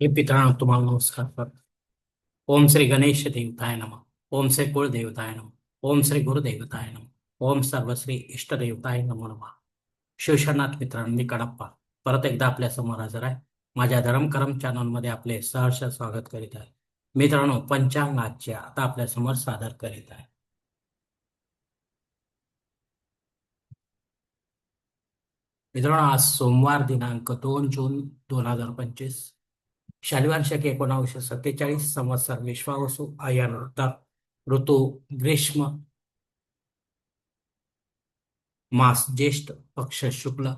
हे पितरांनो तुम्हाला नमस्कार करतो. ओम श्री गणेश देवताय नम. ओम श्री कुळदेवताय नम. ओम श्री गुरुदेवताय नम. ओम सर्वश्री इष्टदेवताय नमो नमः. शिवशरनाथ मित्रांनो मी कडप्पा. परत एकदा आपल्यासमोर हजर आहे. माझ्या धर्मकरम चॅनलमध्ये आपले सहर्ष स्वागत करीत आहे. मित्रांनो पंचांगाचे आता आपल्यासमोर सादर करीत आहे. मित्रांनो आज सोमवार दिनांक दोन जून दोन हजार पंचवीस. शालिवार एकोणावीसशे सत्तेचाळीस संवत्सर विश्वावसु आयन ऋतू ऋतू ग्रीष्म मास ज्येष्ठ पक्ष शुक्ल.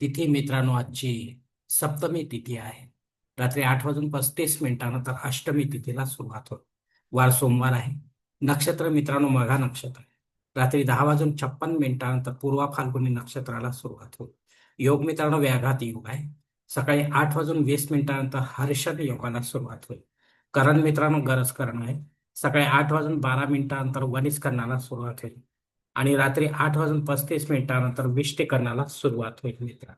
तिथी मित्रांनो आजची सप्तमी तिथी आहे. रात्री आठ वाजून पस्तीस मिनिटानंतर अष्टमी तिथीला सुरुवात होईल. वार सोमवार आहे. नक्षत्र मित्रांनो मघा नक्षत्र रात्री दहा वाजून छप्पन मिनिटानंतर पूर्वा फाल्गुनी नक्षत्राला सुरुवात होईल. योग मित्रांनो व्याघात योग आहे. सकाळी आठ वाजून वीस मिनिटानंतर हर्षद योगाला सुरुवात होईल. करण मित्रांनो गरज करण आहे. सकाळी आठ वाजून बारा मिनिटानंतर वनिस करण्याला सुरुवात होईल. आणि रात्री आठ वाजून पस्तीस मिनिटानंतर विष्टीकरणाला सुरुवात होईल मित्र.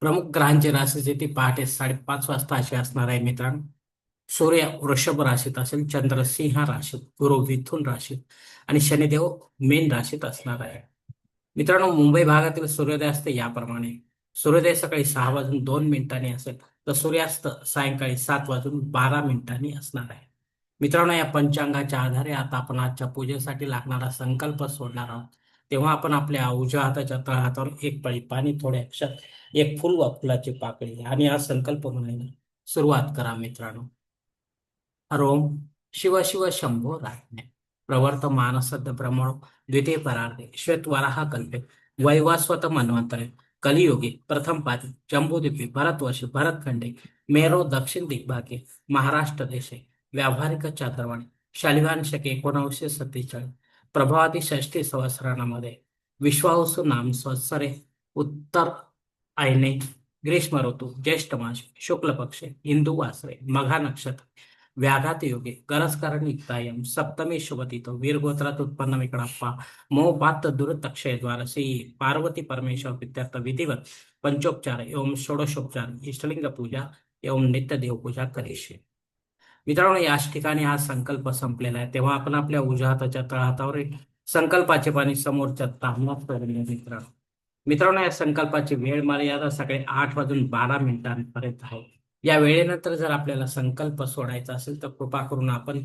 प्रमुख ग्रहांची राशीची ती पहाटे साडेपाच वाजता अशी असणार आहे मित्रांनो. सूर्य वृषभ राशीत असेल चंद्र सिंह राशीत गुरु मिथुन राशीत आणि शनिदेव मेन राशीत असणार आहे. मित्रांनो मुंबई भागातील सूर्योदय असते याप्रमाणे. सूर्योदय सकाळी सहा वाजून दोन मिनिटांनी असेल तर सूर्यास्त सायंकाळी सात वाजून बारा मिनिटांनी असणार आहे. मित्रांनो या पंचांगाच्या आधारे आता आपण आजच्या पूजेसाठी लागणारा संकल्प सोडणार आहोत. तेव्हा आपण आपल्या उजव्या हाताच्या तळहातावर एक पळी पाणी थोड्या अक्षर एक फुल व फुलाची पाकळी आणि हा संकल्प म्हणायला सुरुवात करा मित्रांनो. हरोम शिव शिव शंभो राजने प्रवर्त मानसद ब्रह्मणो द्वितीय परार्धे श्वेत कल्पे वैवास्वत मन्वंतरे कलियुगी प्रथम पादी जम्बूद्वीपी भरतवर्षे भरतखंडे मेरो दक्षिण दिग्भागे महाराष्ट्र देशे व्यावहारिक चांद्रवाणी शालिवान शके एकोणावीसशे सत्तेचाळीस प्रभावादी षष्टी संवत्सरामध्ये विश्वावसु नाम संवत्सरे उत्तर आयने ग्रीष्म ऋतू ज्येष्ठ मास शुक्ल पक्षे हिंदू वासरे मघा नक्षत्र व्याघात योगे गरजकारण युक्तायम सप्तमी शुभतितो वीरगोत्रात उत्पन्न विकडाप्पा मो पात दुरतक्षय द्वार श्री पार्वती परमेश्वर विद्यार्थ विधिवत पंचोपचार एवं षोडशोपचार इष्टलिंग पूजा एवं नित्य देवपूजा करीशे मित्रांनो याच ठिकाणी हा संकल्प संपलेला आहे तेव्हा आपण आपल्या उजव्या हाताच्या तळहातावर संकल्पाचे पाणी समोरच्या तांबणात करूया मित्रांनो मित्रांनो या संकल्पाची वेळ मर्यादा सकाळी आठ वाजून बारा मिनिटांपर्यंत आहे या वेळेनंतर जर आपल्याला संकल्प सोडायचा असेल तर कृपा करून आपण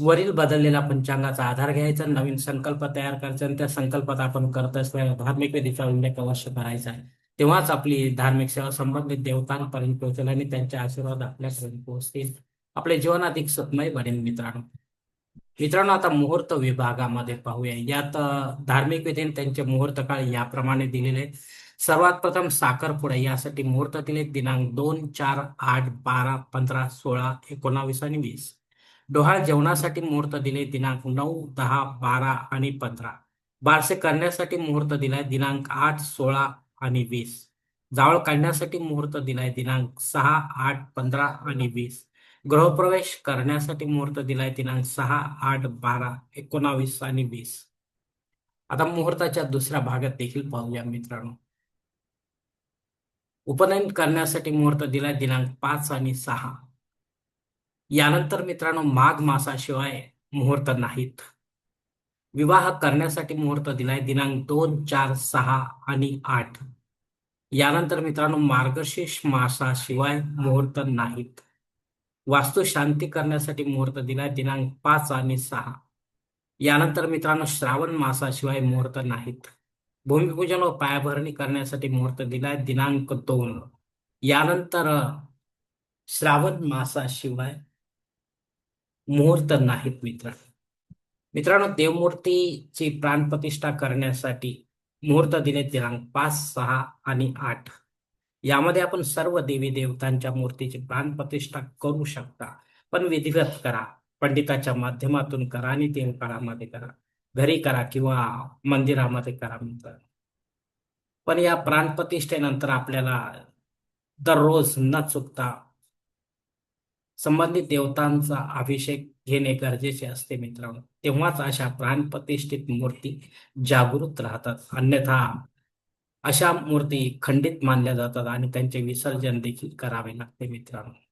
वरील बदललेला पंचांगाचा आधार घ्यायचा नवीन संकल्प तयार करायचा आणि त्या संकल्पात आपण करत असलेल्या धार्मिक विधीचा उल्लेख अवश्य करायचा आहे. तेव्हाच आपली धार्मिक सेवा संबंधित देवतांपर्यंत पोहोचेल आणि त्यांचे आशीर्वाद आपल्यापर्यंत पोहोचतील. आपले जीवन अधिक सुखमय बनेल मित्रांनो. मित्रांनो आता मुहूर्त विभागामध्ये पाहूया. यात धार्मिक विधीने त्यांचे मुहूर्त काळ याप्रमाणे दिलेले आहेत सर्वात प्रथम साखरपुडा यासाठी मुहूर्त दिले दिनांक दोन चार आठ बारा पंधरा सोळा एकोणावीस आणि वीस. डोहाळ जेवणासाठी मुहूर्त दिले दिनांक नऊ दहा बारा आणि पंधरा. बारसे करण्यासाठी मुहूर्त दिलाय दिनांक आठ सोळा आणि वीस. जावळ काढण्यासाठी मुहूर्त दिलाय दिनांक सहा आठ पंधरा आणि वीस. गृहप्रवेश करण्यासाठी मुहूर्त दिलाय दिनांक सहा आठ बारा एकोणावीस आणि वीस. आता मुहूर्ताच्या दुसऱ्या भागात देखील पाहूया मित्रांनो. उपनयन करण्यासाठी मुहूर्त दिलाय दिनांक पाच आणि सहा. यानंतर मित्रांनो माघ मासाशिवाय मुहूर्त नाहीत. विवाह करण्यासाठी मुहूर्त दिलाय दिनांक दोन चार सहा आणि आठ. यानंतर मित्रांनो मार्गशीर्ष मासाशिवाय मुहूर्त नाहीत. वास्तू शांती करण्यासाठी मुहूर्त दिलाय दिनांक पाच आणि सहा. यानंतर मित्रांनो श्रावण मासाशिवाय मुहूर्त नाहीत. भूमिपूजन व पायाभरणी करण्यासाठी मुहूर्त दिलाय दिनांक दोन. यानंतर श्रावण मासाशिवाय मुहूर्त नाहीत मित्र मित्रांनो देवमूर्तीची प्राणप्रतिष्ठा करण्यासाठी मुहूर्त दिले दिनांक पाच सहा आणि आठ. यामध्ये आपण सर्व देवी देवतांच्या मूर्तीची प्राणप्रतिष्ठा करू शकता. पण विधिवत करा. पंडिताच्या माध्यमातून करा आणि देवकाळामध्ये करा. घरी करा किंवा मंदिरामध्ये करा म्हणतात. पण या प्राणप्रतिष्ठेनंतर आपल्याला दररोज न चुकता संबंधित देवतांचा अभिषेक घेणे गरजेचे असते मित्रांनो. तेव्हाच अशा प्राणप्रतिष्ठित मूर्ती जागृत राहतात. अन्यथा अशा मूर्ती खंडित मानल्या जातात आणि त्यांचे विसर्जन देखील करावे लागते मित्रांनो.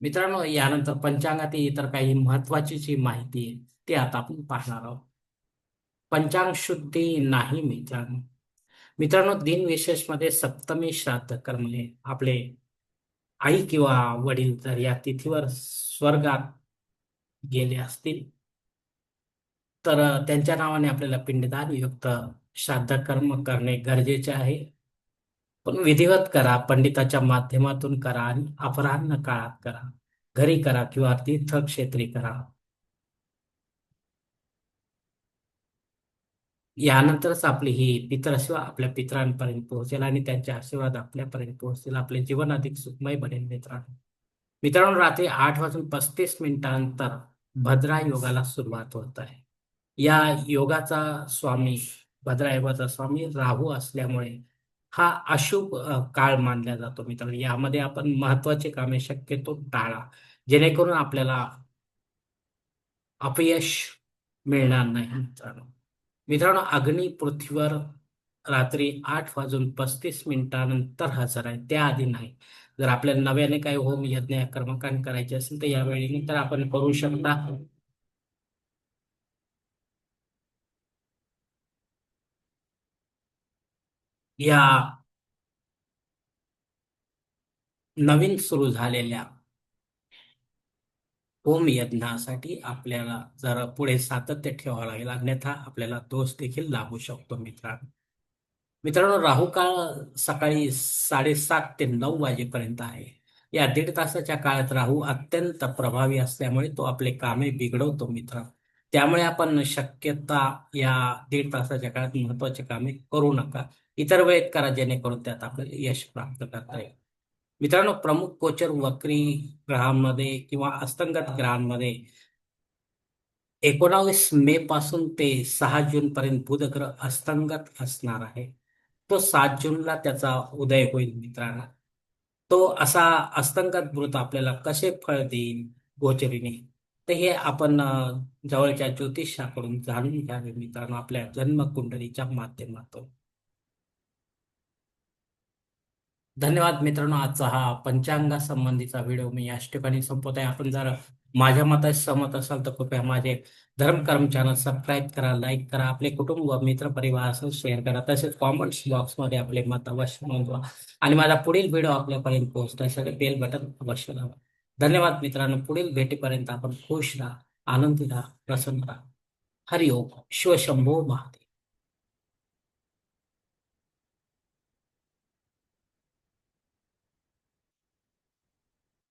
मित्रांनो यानंतर पंचांगातील इतर काही महत्वाची जी माहिती आहे ती आता आपण पाहणार आहोत. पंचांग शुद्धी नाही मित्रांनो. मित्रांनो दिन विशेषमध्ये सप्तमी श्राद्ध कर्मणे म्हणजे आपले आई किंवा वडील जर या तिथीवर स्वर्गात गेले असतील तर त्यांच्या नावाने आपल्याला पिंडदान युक्त श्राद्ध कर्म करणे गरजेचे आहे. पण विधिवत करा पंडिताच्या माध्यमातून करा आणि अपराह्न काळात करा. घरी करा किंवा तीर्थक्षेत्री करा. यानंतरच आपली ही पितरसेवा आपल्या पित्रांपर्यंत पोहोचेल आणि त्यांचे आशीर्वाद आपल्यापर्यंत पोहोचतील. आपले जीवन अधिक सुखमय बनेल मित्रांनो. मित्रांनो रात्री आठ वाजून पस्तीस मिनिटांनंतर भद्रा योगाला सुरुवात होत आहे. या योगाचा स्वामी भद्रा योगाचा स्वामी राहू असल्यामुळे हा अशुभ काळ मानला जातो मित्रांनो. यामध्ये आपण महत्त्वाचे कामे शक्यतो टाळा. जेणेकरून आपल्याला अपयश मिळणार नाही मित्रांनो. मित्रांनो अग्नी पृथ्वीवर रात्री आठ वाजून पस्तीस मिनिटानंतर हजर आहे. त्याआधी नाही. जर आपल्याला नव्याने काही होम यज्ञ कर्मकांड करायचे असेल तर यावेळी तर आपण करू शकता. या नवीन सुरू झालेल्या होम यज्ञासाठी आपल्याला जरा पुढे सातत्य ठेवावं लागेल. अन्यथा आपल्याला दोष देखील लागू शकतो मित्रांनो. मित्रांनो राहू काळ सकाळी साडेसात ते नऊ वाजेपर्यंत आहे. या दीड तासाच्या काळात राहू अत्यंत प्रभावी असल्यामुळे तो आपले कामे बिघडवतो मित्र त्यामुळे आपण शक्यता या दीड तासाच्या काळात महत्त्वाचे कामे करू नका. इतर वेळेत करा जेणेकरून त्यात आपल्याला यश प्राप्त करता येईल. मित्रांनो प्रमुख गोचर वक्री ग्रहांमध्ये किंवा अस्तंगत ग्रहांमध्ये एकोणावीस मे पासून ते सहा जून पर्यंत बुध ग्रह अस्तंगत असणार आहे. तो सात जूनला त्याचा उदय होईल मित्रांनो. तो असा अस्तंगत मृत आपल्याला कसे फळ देईल गोचरीने तर हे आपण जवळच्या ज्योतिषाकडून जाणून घ्यावे मित्रांनो आपल्या जन्मकुंडलीच्या माध्यमातून. धन्यवाद मित्रांनो आजचा हा पंचांगा संबंधीचा व्हिडिओ मी याच ठिकाणी संपवत आहे. आपण जर माझ्या मताशी सहमत असाल तर कृपया माझे धर्मकर्म चॅनल सबस्क्राईब करा लाईक करा आपले कुटुंब व मित्र परिवार असं शेअर करा. तसेच कॉमेंट्स बॉक्समध्ये आपले मत अवश्य नोंदवा. आणि माझा पुढील व्हिडिओ आपल्यापर्यंत पोहोचण्यासाठी बेल बटन अवश्य लावा धन्यवाद मित्रांनो पुढील भेटीपर्यंत आपण खुश राहा आनंदी राहा प्रसन्न राहा. हरिओम शिवशंभो महादेव.